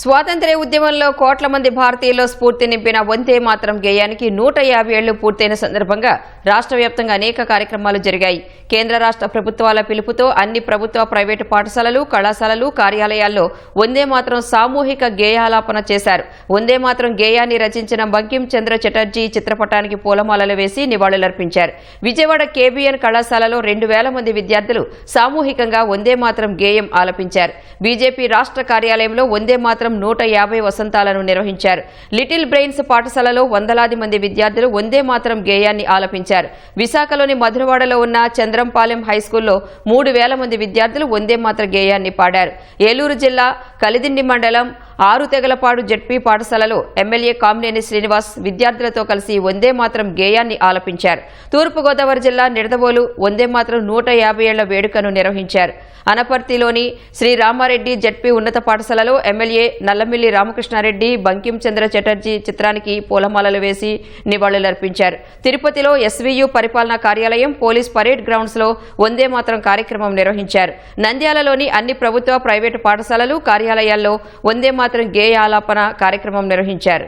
స్వాతంత్ర్య ఉద్యమంలో కోట్ల మంది భారతీయుల్లో స్ఫూర్తి నింపిన వందే మాత్రం గేయానికి నూట యాభై ఏళ్ళు పూర్తయిన సందర్భంగా రాష్ట్ర వ్యాప్తంగా అనేక కార్యక్రమాలు జరిగాయి. కేంద్ర రాష్ట్ర ప్రభుత్వాల పిలుపుతో అన్ని ప్రభుత్వ ప్రైవేటు పాఠశాలలు కళాశాలలు కార్యాలయాల్లో వందే మాత్రం సామూహిక గేయాలాపన చేశారు. వందే మాత్రం గేయాన్ని రచించిన బంకిం చంద్ర చటర్జీ చిత్రపటానికి పూలమాలలు వేసి నివాళులర్పించారు. విజయవాడ కేబీఎన్ కళాశాలలో రెండు వేల మంది విద్యార్థులు సామూహికంగా వందే మాత్రం గేయం ఆలపించారు. బీజేపీ రాష్ట్ర కార్యాలయంలో వందే మాత్రం నూట యాభై వసంతాలను నిర్వహించారు. లిటిల్ బ్రెయిన్స్ పాఠశాలలో వందలాది మంది విద్యార్థులు వందే మాత్రం గేయాన్ని ఆలపించారు. విశాఖలోని మధురవాడలో ఉన్న చంద్రంపాలెం హైస్కూల్లో మూడు వేల మంది విద్యార్థులు వందే మాత్రం గేయాన్ని పాడారు. ఏలూరు జిల్లా కలిదిండి మండలం ఆరు తెగలపాడు జడ్పీ పాఠశాలలో ఎమ్మెల్యే కామినేని శ్రీనివాస్ విద్యార్థులతో కలిసి వందే మాత్రం గేయాన్ని ఆలపించారు. తూర్పుగోదావరి జిల్లా నిడదవోలు వందే మాత్రం నూట యాభై ఏళ్ళ వేడుకను నిర్వహించారు. అనపర్తిలోని శ్రీ రామారెడ్డి జడ్పీ ఉన్నత పాఠశాలలో ఎమ్మెల్యే నల్లమిల్లి రామకృష్ణారెడ్డి బంకించంద్ర చటర్జీ చిత్రానికి పూలమాలలు వేసి నివాళులర్పించారు. తిరుపతిలో ఎస్వీయు పరిపాలనా కార్యాలయం పోలీస్ పరేడ్ గ్రౌండ్స్లో వందే మాత్రం కార్యక్రమం నిర్వహించారు. నంద్యాలలోని అన్ని ప్రభుత్వ ప్రైవేటు పాఠశాలలు కార్యాలయాల్లో వందే మాత్రం గేయ ఆలాపన కార్యక్రమం నిర్వహించారు.